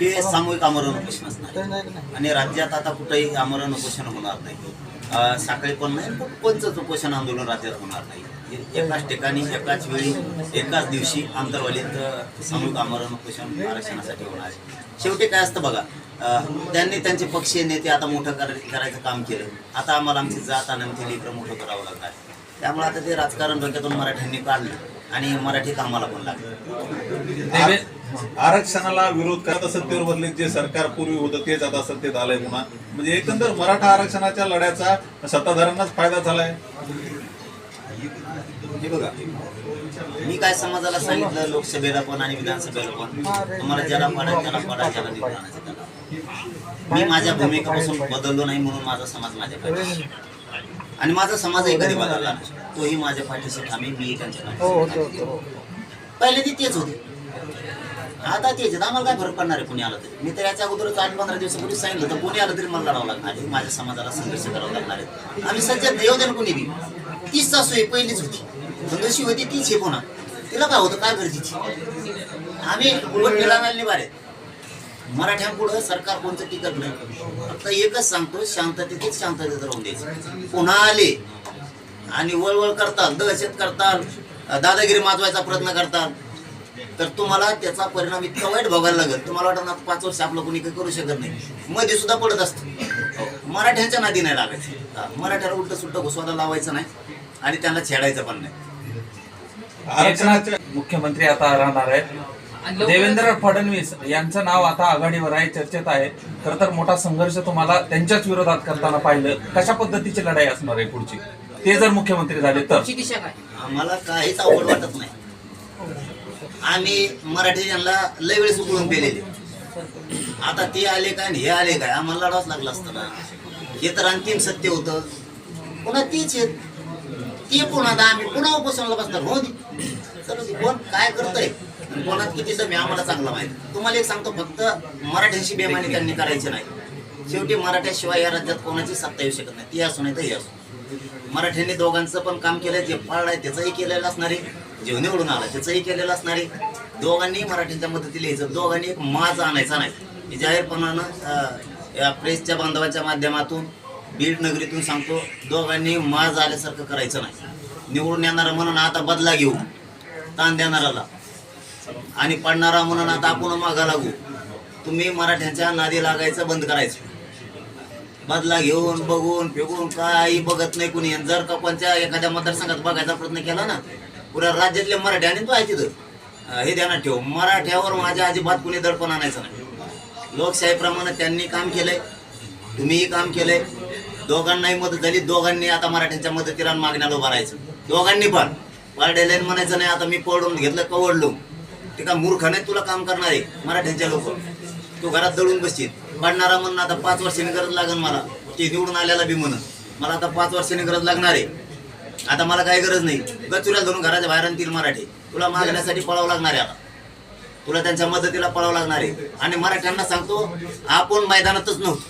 हे सामूहिक आमरण उपोषण असणार आणि राज्यात आता कुठेही आमरण उपोषण होणार नाही. साखळी पण नाही पण कोणतंच उपोषण आंदोलन राज्यात होणार नाही. एकाच ठिकाणी एकाच वेळी एकाच दिवशी आंतरवालीत सामूहिक आमरण उपोषण आरक्षणासाठी होणार आहे. शेवटी काय असतं बघा त्यांनी त्यांचे पक्षीय नेते आता मोठं कर करायचं काम केलं. आता आम्हाला आमची जात आणि आमचे लेकरं मोठं करावं लागणार. त्यामुळे आता ते राजकारण डोक्यातून मराठ्यांनी काढलं आणि मराठी कामाला पण लागलं. आरक्षणाला विरोध करत सत्तेवर बदले जे सरकार पूर्वी होतं तेच आता सत्तेत आलंय पुन्हा म्हणजे एकंदर मराठा आरक्षणाच्या लढ्याचा सत्ताधाऱ्यांनाच फायदा झालाय. हे बघा मी काय समाजाला सांगितलं लोकसभेला पण आणि विधानसभेला पण? तुम्हाला ज्याला पडा त्याला पडा ज्याला त्याला. मी माझ्या भूमिकेपासून बदललो नाही म्हणून माझा समाज माझ्या पाठीशी. आणि माझा समाजही कधी बदलला नाही. तोही माझ्या पाठीशी थांबे मी त्यांच्या पाठीशी थांबे. पहिले ती तेच होते. आता तेच आम्हाला काय फरक पडणार आहे पुणे आलं तरी? मी तर याच्या अगोदरच आठ पंधरा दिवसापूर्वी सांगितलं तर पुणे आलं तरी मला लढावं लागणार आहे. माझ्या समाजाला संघर्ष करावा लागणार आहे. आम्ही सज्जत येऊ दे कुणी बी तीच सासू आहे पहिलीच होती. पण जशी होती तीच आहे पुन्हा. तिला काय होतं? काय गरजेची? आम्ही उलट बारे मराठ्यांपुढं सरकार कोणतं टिकत नाही? फक्त एकच सांगतो शांततेतच शांततेत राहून द्यायचं. पुन्हा आले आणि वळवळ करतात दहशत करतात दादागिरी माजवायचा प्रयत्न करतात तर तुम्हाला त्याचा परिणाम इतका वाईट भोगायला लागेल तुम्हाला वाटत ना पाच वर्ष आपलं कोणी काही करू शकत नाही. मध्ये सुद्धा पडत असतं. मराठ्यांच्या नादी नाही लागायचं. हा, मराठ्याला उलट सुलट घुसवायला लावायचं नाही आणि त्यांना छेडायचं पण नाही. मुख्यमंत्री आता राहणार आहेत. देवेंद्र फडणवीस यांचं नाव आता आघाडीवर आहे चर्चेत आहे. खर तर मोठा संघर्ष तुम्हाला त्यांच्याच विरोधात करताना पाहिलं. कशा पद्धतीची लढाई असणार आहे पुढची? ते जर मुख्यमंत्री झाले तर. आम्हाला काहीच अवघड वाटत नाही. आम्ही मराठी त्यांना लय वेळेस उकळून पेलेले. आता ते आले काय आणि हे आले काय? आम्हाला लढावंच लागला असतं ना. हे तर अंतिम सत्य होतं. पुन्हा तीच आहेत. ते पुन्हा आता? आम्ही पुन्हा उपोषणाला बसणार. हो दे कोण? काय करतंय? कोणात किती जमी आम्हाला चांगला माहिती. तुम्हाला एक सांगतो फक्त मराठ्यांशी बेमानी त्यांनी करायची नाही. शेवटी मराठ्याशिवाय या राज्यात कोणाची सत्ता येऊ शकत नाही. ती असो नाही तर हे असो. मराठ्यांनी दोघांचं पण काम केलं जे पाळलंय त्याचंही केलेलं असणार आहे. जे निवडून आला त्याचंही केलेलं असणार आहे. दोघांनी मराठींच्या मदतीला यायचं. दोघांनी एक माज आणायचा नाही. जाहीरपणानं या प्रेसच्या बांधवाच्या माध्यमातून बीड नगरीतून सांगतो दोघांनी माज आल्यासारखं करायचं नाही. निवडून येणारा म्हणून आता बदला घेऊ ताण देणाराला आणि पडणारा म्हणून आता आपण मागा लागू. तुम्ही मराठ्यांच्या नादी लागायचं बंद करायचं. बदला घेऊन बघून फेकून काही बघत नाही कुणी. आणि जर का कोणत्या एखाद्या मतदारसंघात बघायचा प्रयत्न केला ना पुऱ्या राज्यातले मराठी आणि तो आहे तिथं. हे ध्यानात ठेव. मराठ्यावर माझ्या अजिबात कुणी दडपण आणायचं नाही. लोकशाहीप्रमाणे त्यांनी काम केलंय तुम्हीही काम केलंय. दोघांनाही मदत झाली दोघांनी आता मराठ्यांच्या मदतीला आणि मागण्याला उभं राहायचं. दोघांनी पण. पारडेलाईन म्हणायचं नाही आता मी पडून घेतलं कवडलो. ते का मूर्ख नाही तुला काम करणार आहे मराठ्यांच्या लोक. तू घरात दळून बसशील. पडणारा म्हणून आता पाच वर्षांनी गरज लागेल मला. ते निवडून आल्याला बी म्हणून. मला आता पाच वर्षांनी गरज लागणार आहे. आता मला काही गरज नाही. गचुऱ्या धरून घराच्या बाहेर आणतील मराठी. तुला मागण्यासाठी पळावं लागणार आहे आता. तुला त्यांच्या मदतीला पळावं लागणार आहे. आणि मराठ्यांना सांगतो आपण मैदानातच नव्हतो.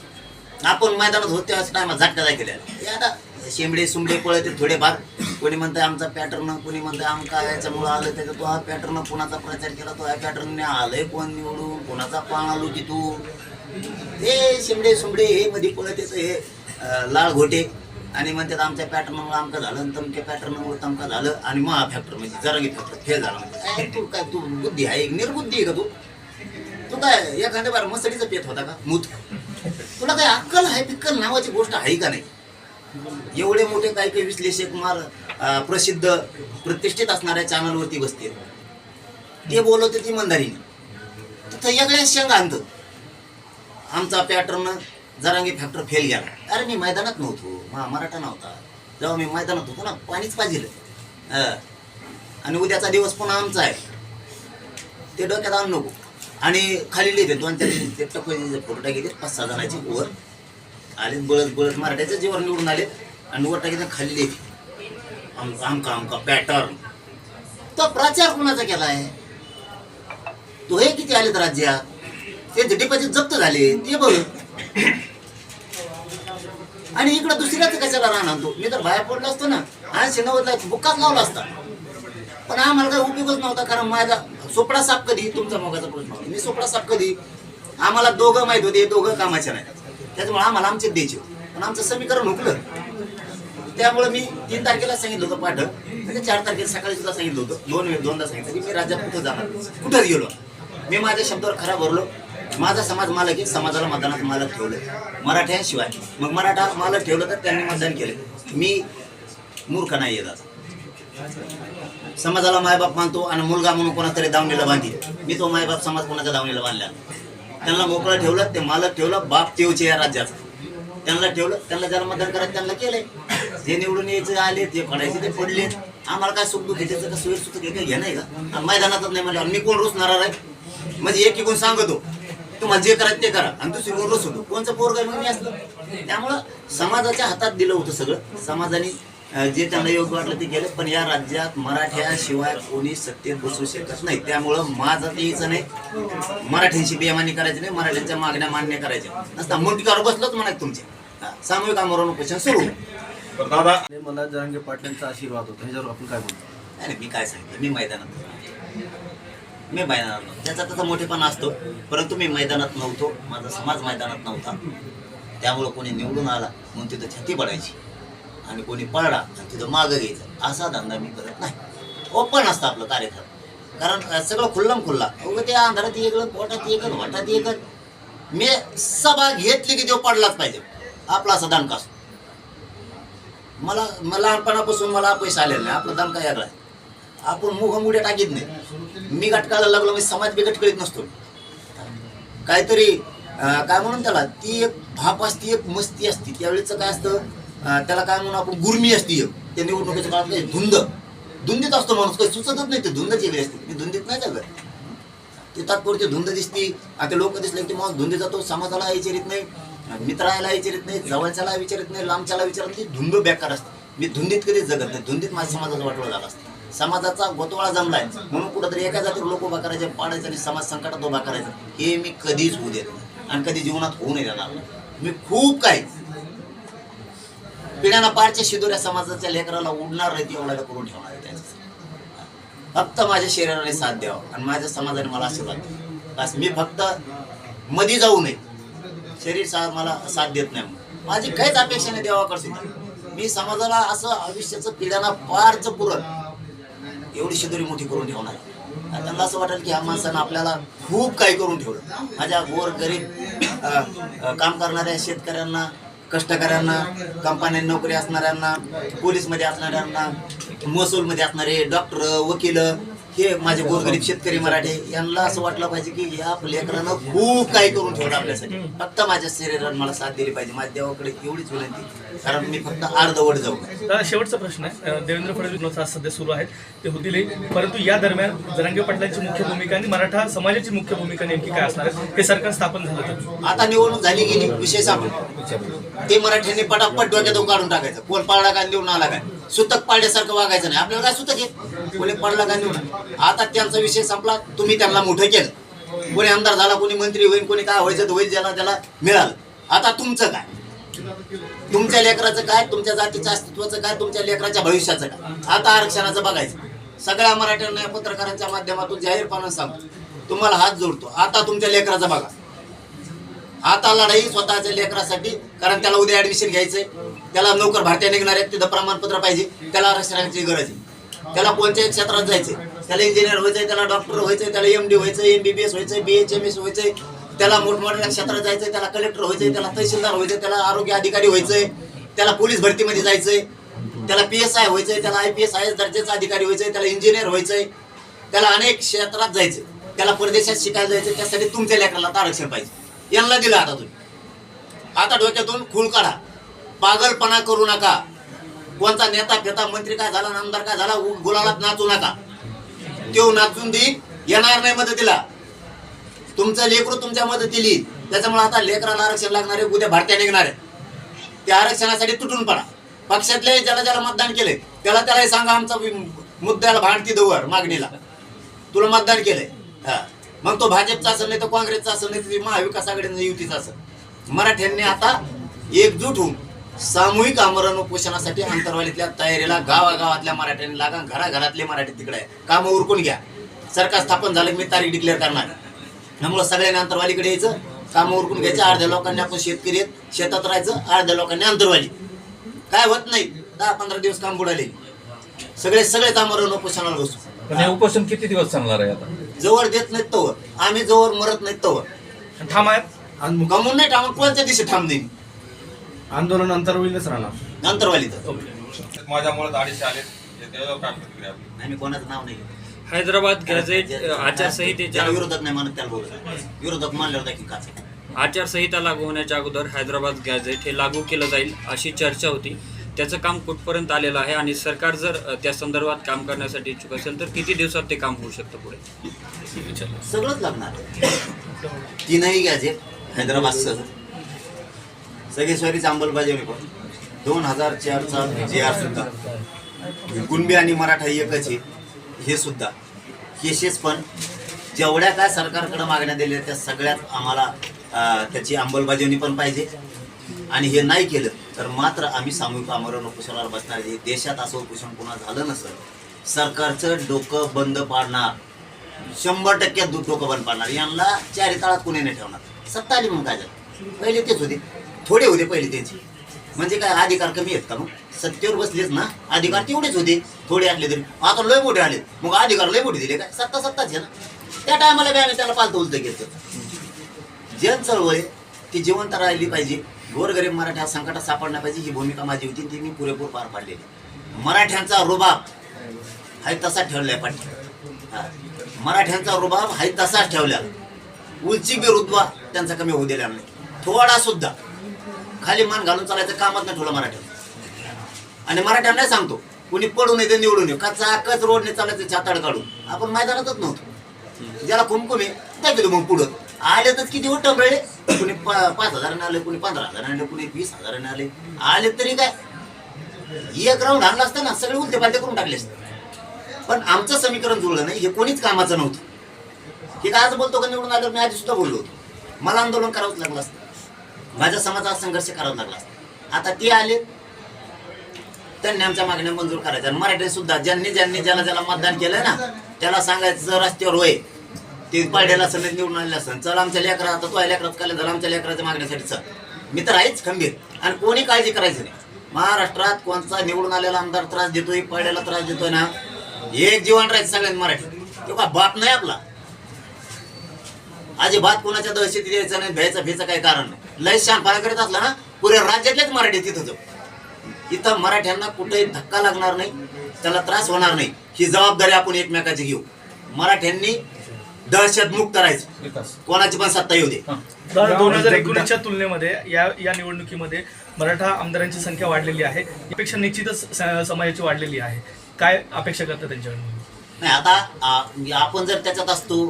आपण मैदानात होतो त्याच टायमात झटका जाय केल्या आता शेंबडे सुंबडे पळते थोडेफार. कोणी म्हणतंय आमचा पॅटर्न कोणी म्हणतंय आमका याच्यामुळं आलं त्याचा तो हा पॅटर्न कोणाचा प्रचार केला तो ह्या पॅटर्नने आलंय कोण निवडून? कोणाचा पाण आलो की तू? हे शिमडे सुमडे हे मध्ये पळत त्याचं हे लाळ लाल घोटे. आणि म्हणतात आमच्या पॅटर्नमुळे आमका झालं आणि तुमच्या पॅटर्नमुळे तमका झालं आणि महा फॅक्टर म्हणजे जरांगी फॅक्टर फेल झाला म्हणजे. काय तू काय तू बुद्धी आहे निर्बुद्धी आहे का तू? तू काय एखाद्या बार मसडीचा पेत होता का? मूत. तुला काय अक्कल आहे पिक्कल नावाची गोष्ट आहे का नाही? एवढे मोठे काही काही विश्लेषक मार प्रसिद्ध प्रतिष्ठित असणाऱ्या चॅनलवरती बसते ते बोलवते ती मंदारीने तर सगळ्या शेंगा आणतं आमचा पॅटर्न जरांगी फॅक्टर फेल गेला. अरे मी मैदानात नव्हतो. मा मराठा नव्हता. जेव्हा मी मैदानात होतो ना पाणीच पाहिजे आणि उद्याचा दिवस पुन्हा आमचा आहे. ते डोक्यात आणू नको. आणि खाली लिहिते दोन चार ते टप्पे फोटो गेले पाच सहा जणांचे वर. आले बळत बळत मराठ्याच्या जीवन निवडून आले. आणि वर टाकीते खाली लिहिते. आमका आमका आमका पॅटर्न तो प्रचार कुणाचा केला आहे तो हे किती आलेत राज्यात? त्यांचे डिपॉझिट जप्त झाले. ते बघ. आणि इकडं दुसऱ्याच कशाला राहणार तो? मी तर बाहेर पडलो असतो ना. आज नव्वदला बुक्काच लावला असता. पण आम्हाला काही उपयोगच नव्हता कारण माझा सोपडा साप कधी? तुमचा मोगाचा प्रश्न होता. मी सोपडा साप कधी? आम्हाला दोघं माहीत होते दोघं कामाचे नाही त्याच्यामुळे आम्हाला आमचे द्यायचे पण आमचं समीकरण हुकलं. त्यामुळे मी तीन तारखेला सांगितलं होतं पाठ. म्हणजे चार तारखेला सकाळी सुद्धा सांगितलं होतं. दोन वेळ दोनदा सांगितलं. की मी राज्यात कुठं जाणार? कुठंच गेलो? मी माझ्या शब्दावर खरा भरलो. माझा समाज मालक आहे समाजाला मतदानात मालक ठेवलं. मराठ्यांशिवाय. मग मराठा मालक ठेवलं तर त्यांनी मतदान केलं. मी मूर्ख नाही येतात समाजाला मायबाप मानतो आणि मुलगा म्हणून कोणातरी दावणीला बांधी मी तो मायबाप समाज कोणाच्या दावणीला बांधला त्यांना मोकळं ठेवलं ते मालक ठेवलं बाप ठेवचे या राज्याचा त्यांना ठेवलं त्यांना ज्याला मतदान करायचं त्यांना केलंय. जे निवडून यायचे आले ते पडायचे ते पडले. आम्हाला काय सुख दुःख त्याचं का सोयी सुख काही घे नाही का? मैदानातच नाही म्हणजे मी कोण रुसणार आहे? म्हणजे एक कोण सांगतो. तुम्हाला जे करायचं ते करा. आणि दुसरी रुस होतो कोणचं पोरग मी असलं. त्यामुळं समाजाच्या हातात दिलं होतं सगळं. समाजाने जे त्यांना योग्य वाटलं ते केलं. पण या राज्यात मराठ्याशिवाय कोणी सत्तेत बसू शकत नाही. त्यामुळं माझं ते यायचं नाही. मराठ्यांशी बेमानी करायची नाही. मराठ्यांच्या मागण्या मान्य करायच्या. नसता मुंडकावर बसलोच म्हणायचं तुमचे. हा, सामूहिक आमरण उपोषण सुरू. तर दादा आणि मला जरांगे पाटलांचा आशीर्वाद होता. ह्याच्यावर आपण काय बोलतो नाही मी काय सांगितलं मी मैदानात मी मैदानात नव्हतो. त्याचा त्याचा मोठेपणा असतो. परंतु मी मैदानात नव्हतो. माझा समाज मैदानात नव्हता. त्यामुळं कोणी निवडून आला म्हणून तिथं छाती पडायची. आणि कोणी पळला आणि तिथं मागं घ्यायचं. असा धंदा मी करत नाही. ओपन असतं आपलं कार्यक्रम. कारण सगळं खुल्लम खुल्ला. अगं त्या अंधारात एकलं पोटात एकल वाटात एकल मी सभा घेतली की तो पडलाच पाहिजे. आपला असा दणका असतो. मला लहानपणापासून मला पैसे आलेला नाही. आपला दणका यायला आपण मुख मुड्या टाकीत नाही. मी घटकाला लागलो मी समाज बी करीत नसतो. काहीतरी काय म्हणून त्याला? ती एक भाप असती एक मस्ती असती. त्यावेळेचं काय असतं? त्याला काय म्हणून आपण? गुरमी असती एक. त्या निवडणुकीच्या काळात धुंद. धुंदीत असतो माणूस. काही सुचतच नाही ते धुंदच केली असते. मी धुंदीत नाही जात ते तात्पुरती धुंद दिसती. आता लोक दिसले की माणूस धुंदी जातो समाजाला विचारित नाही मित्राला विचारित नाही जवळच्याला विचारित नाही लांबच्याला विचारत नाही. धुंद बेकार असते. मी धुंदीत कधीच जगत नाही. धुंदीत माझ्या समाजाचा वाटोळा झाला असतं. समाजाचा गोतवाळा जमलाय. म्हणून कुठंतरी एका जातीवर लोक उभा करायचे पाडायचं आणि समाज संकटात उभा करायचा. हे मी कधीच होऊ देत नाही. आणि कधी जीवनात होऊ नये देणार. मी खूप काही पिढ्याना पारच्या शिदोऱ्या समाजाच्या लेकराला उडणार नाही एवढ्या करून ठेवणार आहे त्यांच्यासाठी. फक्त माझ्या शरीराने साथ द्यावा आणि माझ्या समाजाने मला आशीर्वाद द्यावा. बस मी फक्त मधी जाऊ नये. शरीर सा मला साथ देत नाही माझी काहीच अपेक्षा नाही देवाकडसून मी समाजाला असं आयुष्याचं पिढ्यांना पारचं पुरण एवढी शिदोरी मोठी करून ठेवणार त्यांना असं वाटेल की ह्या माणसानं आपल्याला खूप काही करून ठेवलं. माझ्या गोर गरीब काम करणाऱ्या शेतकऱ्यांना कष्टकऱ्यांना कंपन्यात नोकरी असणाऱ्यांना पोलीसमध्ये असणाऱ्यांना महसूलमध्ये असणारे डॉक्टर वकील हे माझे गोरगरीब शेतकरी मराठे यांना असं वाटलं पाहिजे की या लेकरानं खूप काही करून ठेवलं आपल्यासाठी. फक्त माझ्या शरीरात मला साथ दिली पाहिजे. माझ्या देवाकडे एवढीच विनंती. कारण मी फक्त अर्धवट जाऊ. दादा शेवटचा प्रश्न आहे. देवेंद्र फडणवीस आज सध्या सुरू आहेत. ते होतीलही परंतु या दरम्यान जरांगे पाटलांची मुख्य भूमिका आणि मराठा समाजाची मुख्य भूमिका नेमकी काय असणार हे सरकार स्थापन झालं आता निवडणूक झाली गेली विषय सापडला ते मराठ्यांनी पटापट डोक्यातून काढून टाकायचं. कोण पाळला का निवडून आला काय सुतक पाळल्यासारखं वागायचं नाही. आपल्याला काय सुतक आहे? कोणी पडला का निवडून? आता त्यांचा विषय संपला तुम्ही त्यांना मोठं केलं. कोणी आमदार झाला कोणी मंत्री होईल कोणी काय व्हायचं तर होईल ज्याला त्याला मिळालं. आता तुमचं काय? तुमच्या लेकराचं काय? तुमच्या जातीच्या अस्तित्वाचं काय? तुमच्या लेकराच्या भविष्याचं काय? आता आरक्षणाचं बघायचं. सगळ्या मराठ्यांना या पत्रकारांच्या माध्यमातून जाहीरपणे सांगतो. तुम्हाला हात जोडतो. आता तुमच्या लेकराचं बघा. आता लढाई स्वतःच्या लेकरासाठी कारण त्याला उद्या ऍडमिशन घ्यायचंय. त्याला नोकर भारतीय निघणार आहेत तिथं प्रमाणपत्र पाहिजे. त्याला आरक्षणाची गरज आहे. त्याला कोणत्याही क्षेत्रात जायचंय. त्याला इंजिनियर व्हायचंय त्याला डॉक्टर व्हायचंय त्याला एम डी व्हायचंय एमबीबीएस व्हायचंय बी एच एम एस व्हायचंय. त्याला मोठमोठ्या क्षेत्रात जायचंय त्याला कलेक्टर व्हायचंय त्याला तहसीलदार व्हायचंय त्याला आरोग्य अधिकारी व्हायचंय त्याला पोलीस भरतीमध्ये जायचंय त्याला पी एस आय व्हायचंय त्याला I P S I S दर्जाचा अधिकारी व्हायचंय त्याला इंजिनियर व्हायचंय. त्याला अनेक क्षेत्रात जायचंय. त्याला परदेशात शिकायला जायचं त्यासाठी तुमच्या लेकराला आरक्षण पाहिजे. यांना दिलं आता तुम्ही. आता डोक्यातून खूळ काढा. पागलपणा करू नका. कोणता नेता फेता मंत्री काय झाला आमदार काय झाला उ- गुलालात नाचू नका. तो नाचून देईन येणार नाही मदतीला. तुमचं लेकरू तुमच्या मदतीला. येईल त्याच्यामुळे आता लेकराला आरक्षण लागणार आहे उद्या भारतीय निघणार आहे. त्या आरक्षणासाठी तुटून पडा. पक्षातले ज्याला ज्याला मतदान केले त्याला त्यालाही सांगा आमचा मुद्द्याला भांडती दवर मागणीला. तुला मतदान केलंय. हा. मग तो भाजपचा असेल नाही तर काँग्रेसचा असेल नाही तर महाविकास आघाडीचा युतीचा असेल. मराठ्यांनी आता एकजूट होऊन सामूहिक आमरण उपोषणासाठी अंतरवालीतल्या तयारीला गावागावातल्या मराठ्यांनी लागा घराघरातले मराठी तिकडे आहे. कामं उरकून घ्या. सरकार स्थापन झालं मी तारीख डिक्लेअर करणार. त्यामुळं सगळ्यांनी अंतरवालीकडे यायचं काम उरकून घ्यायचे अर्ध्या लोकांनी आपण शेतकरी आहेत शेतात राहायचं अर्ध्या लोकांनी अंतरवाली काय होत नाही. दहा पंधरा दिवस काम बुडाले. सगळे सगळे कामावर उपोषणाला बसू. हे उपोषण किती दिवस चालणार आहे आता? जवळ देत नाहीत तवर आम्ही जवळ मरत नाहीत तवर आंद- गमून नाही ठाम कोणत्या दिवशी देईन? आंदोलन अंतर होईलच राहणार. अंतरवाली तर माझ्यामुळे अडीचशे आले त्याच्यावर काय प्रतिक्रिया आपली? आम्ही कोणाचं नाव नाही घेत. हैदराबाद गॅझेट आचारसंहितेच्या ज्याला विरोधक नाही म्हणत त्याला बोलत विरोधक मानल्यावर देखील काच. आचारसंहिता लागू होण्याच्या अगोदर हैदराबाद गॅझेट हे लागू केलं जाईल अशी चर्चा होती. त्याचं काम कुठपर्यंत आलेलं आहे आणि सरकार जर अ, त्या संदर्भात काम करण्यासाठी इच्छुक असेल तर किती दिवसात ते काम होऊ शकतं पुढे? सगळंच लागणार. तीनही गॅजेट हैदराबाद सगळेश्वरीच सगळे अंमलबजावणी पण. दोन हजार चारचा जे आर सुद्धा. कुणबी आणि मराठा एकच आहे हे सुद्धा. केसेस पण. जेवढ्या काय सरकारकडे मागण्या दिल्या त्या सगळ्यात आम्हाला त्याची अंमलबजावणी पण पाहिजे. आणि हे नाही केलं तर मात्र आम्ही सामूहिक आमरण उपोषणावर बसणार हे देशात असं उपोषण पुन्हा झालं नसेल सरकारचं डोकं बंद पाडणार. शंभर टक्के दूध डोकं बंद पाडणार. यांना चारी ताळात कुणी नाही ठेवणार. सत्ता आली म्हणून काय झालं? पहिले तेच होते. थोडे होते पहिले त्याचे. म्हणजे काय अधिकार कमी आहेत का मग? सत्तेवर बसलेच ना. अधिकार तेवढेच होते. थोडे असले तरी. आता लय मोठे आले मग अधिकार लय मोठे दिले काय? सत्ता सत्ताच आहे ना. त्या टायमाला बी आम्ही त्याला पालतं उलतं घेतो जन चळवळ आहे, ती जिवंत राहिली पाहिजे. गोरगरीब मराठा संकटात सापडण्या पाहिजे. ही भूमिका माझी होती. ती मी पुरेपूर पार पाडलेली मराठ्यांचा रुबाब हाय तसाच ठेवलाय पाठी मराठ्यांचा रुबाब हाय तसाच ठेवला उलची बिरुद्वा त्यांचा कमी होऊ दिला नाही थोडा सुद्धा. खाली मान घालून चालायचं कामच नाही ठेवलं मराठ्यानं आणि मराठ्यांना सांगतो कुणी पडू नये ते निवडून येऊ. कचा कच रोडने चालायचं छाताड काढून. आपण मैदानातच नव्हतो. ज्याला कुमकुम आहे त्या गेलो मग पुढं. आले तर किती उठं राहिले कुणी पा- पाच हजाराने आले कुणी पंधरा हजाराने आले कुणी वीस हजाराने आले. आले तरी काय? एक राऊंड आणला असतं ना सगळे उलटे पालटे करून टाकले असते. पण आमचं समीकरण जुळलं नाही हे कोणीच कामाचं नव्हतं. हे काय आज बोलतो का निवडून आलं मी आधी सुद्धा बोललो होतो. मला आंदोलन करावंच लागलं असतं. माझ्या समाजात संघर्ष करावा लागला आता ते आले त्यांनी आमच्या मागण्या मंजूर करायच्या. आणि मराठी सुद्धा ज्यांनी ज्यांनी ज्याला ज्याला मतदान केलंय ना त्याला सांगायचं रस्त्यावर होय. ते पाड्याला असेल निवडून आलेलं असं चल आमच्या लेकरा आता तो लेकरात काल झालं आमच्या लेकराच्या मागण्यासाठी चल. मी तर आहेच खंबीर. आणि कोणी काळजी करायची नाही. महाराष्ट्रात कोणता निवडून आलेला आमदार त्रास देतोय पाड्याला त्रास देतोय ना एक जीवन राहायचं सगळ्यांनी मराठी. तो का बाप नाही आपला? अजिबात कोणाच्या दहशतीत द्यायचं नाही भ्यायचा भ्यायचं काही कारण नाही. लय शानपणा करत असला ना पुऱ्या राज्यातलेच मराठी तिथं जाऊ इथं मराठ्यांना कुठेही धक्का लागणार नाही त्याला त्रास होणार नाही. ही जबाबदारी आपण एकमेकाची घेऊ. मराठ्यांनी दहशत मुक्त राहायचं. कोणाची पण सत्ता येऊ दे. दोन हजार एकोणीसच्या तुलनेमध्ये या या निवडणुकीमध्ये मराठा आमदारांची संख्या वाढलेली आहे. यापेक्षा निश्चितच समाजाची वाढलेली आहे. काय अपेक्षा करता त्यांच्याकडून? नाही आता आपण जर त्याच्यात असतो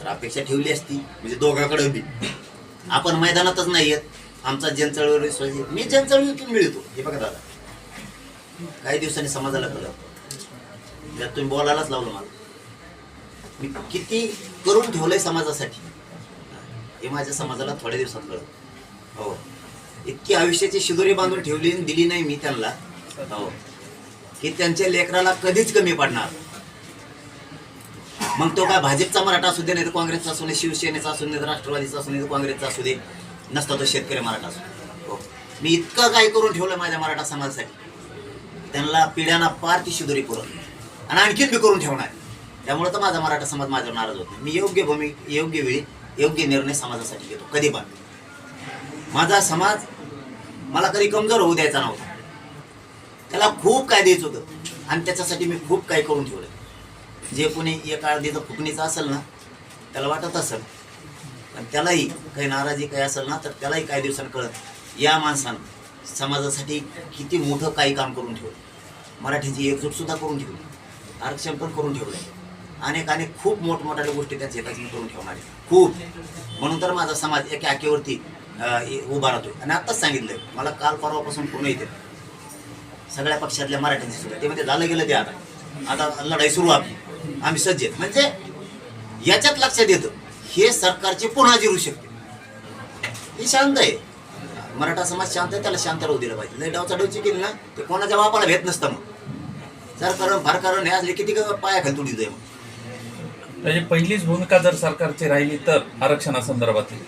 तर अपेक्षा ठेवली असती. म्हणजे दोघांकडे बी. आपण मैदानातच नाही येत. आमचा जनचळवळ विश्वास आहे. मी जनचळवळीतून मिळतो. हे बघा दादा. काही दिवसांनी समाजाला कळलं. त्यात तुम्ही बोलायलाच लावलं मला. मी किती करून ठेवलंय समाजासाठी हे माझ्या समाजाला थोड्या दिवसात कळलं. हो. इतकी आयुष्याची शिदोरी बांधून ठेवली आणि दिली नाही मी त्यांना. हो. की त्यांच्या लेकराला कधीच कमी पडणार. मग तो काय भाजपचा मराठा असू दे नाही तर काँग्रेसचा असू दे शिवसेनेचा असू नाही तर राष्ट्रवादीचा असू नाही तर काँग्रेसचा असू दे नसता तो शेतकरी मराठा असू. हो. मी इतकं काय करून ठेवलं माझ्या मराठा समाजासाठी? त्यांना पिढ्यांना पार ती शिदोरी पुरवली. आणि आणखीन मी करून ठेवणार. त्यामुळे तर माझा मराठा समाज माझ्यावर नाराज होत नाही. मी योग्य भूमी योग्य वेळी योग्य निर्णय समाजासाठी घेतो कधी पण. माझा समाज मला कधी कमजोर होऊ द्यायचा नव्हता. त्याला खूप काय द्यायचं होतं. आणि त्याच्यासाठी मी खूप काही करून ठेवलं जे कोणी एक अर्धीचं फुकणीचं असेल ना त्याला वाटत असेल. पण त्यालाही काही नाराजी काही असेल ना तर त्यालाही काही दिवसांनी कळत या माणसानं समाजासाठी किती मोठं काही काम करून ठेवलं. मराठीची एकजूटसुद्धा करून ठेवली. आरक्षण पण करून ठेवलं अनेक अनेक खूप मोठमोठ्या गोष्टी त्यांच्या हिताची करून ठेवणार खूप. म्हणून तर माझा समाज एका आकेवरती उभा राहतो आणि आत्ताच सांगितलं मला काल परवापासून पूर्ण येते. सगळ्या पक्षातल्या मराठ्यांची सुद्धा ते म्हणजे झालं गेलं ते आता. आता लढाई सुरू आपली. आम्ही सज्ज आहेत. म्हणजे याच्यात लक्षात येतं हे सरकारची पुन्हा जिरू शकते. हे शांत आहे. मराठा समाज शांत आहे त्याला शांत राहू दिलं पाहिजे. लय डावचा डवची केली ना ते कोणाच्या बापाला भेट नसतं मग. सरकार फार कारण हे असले किती पाया खाली तुडी जाईल मग. म्हणजे पहिलीच भूमिका जर सरकारची राहिली तर आरक्षणासंदर्भातली.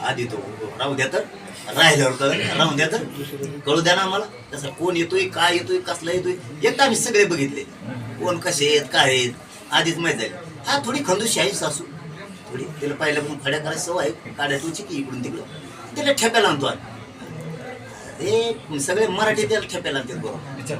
आधी तो राहू द्या तर. राहिल्यावर कळलं राहून द्या तर. कळू द्या ना आम्हाला. तसं कोण येतोय काय येतोय कसला येतोय एकदा आम्ही सगळे बघितले. कोण कसे आहेत काय आहेत आधीच माहीत झाले. हा थोडी खंदूशी आहे सासू. थोडी तिला पाहिलं पण फड्या करायची सवय आहे काड्या तुझी की इकडून तिकडं. तिला ठेप्याला आणतो. हे सगळे मराठी त्याला ठेप्याला आणतात बरोबर.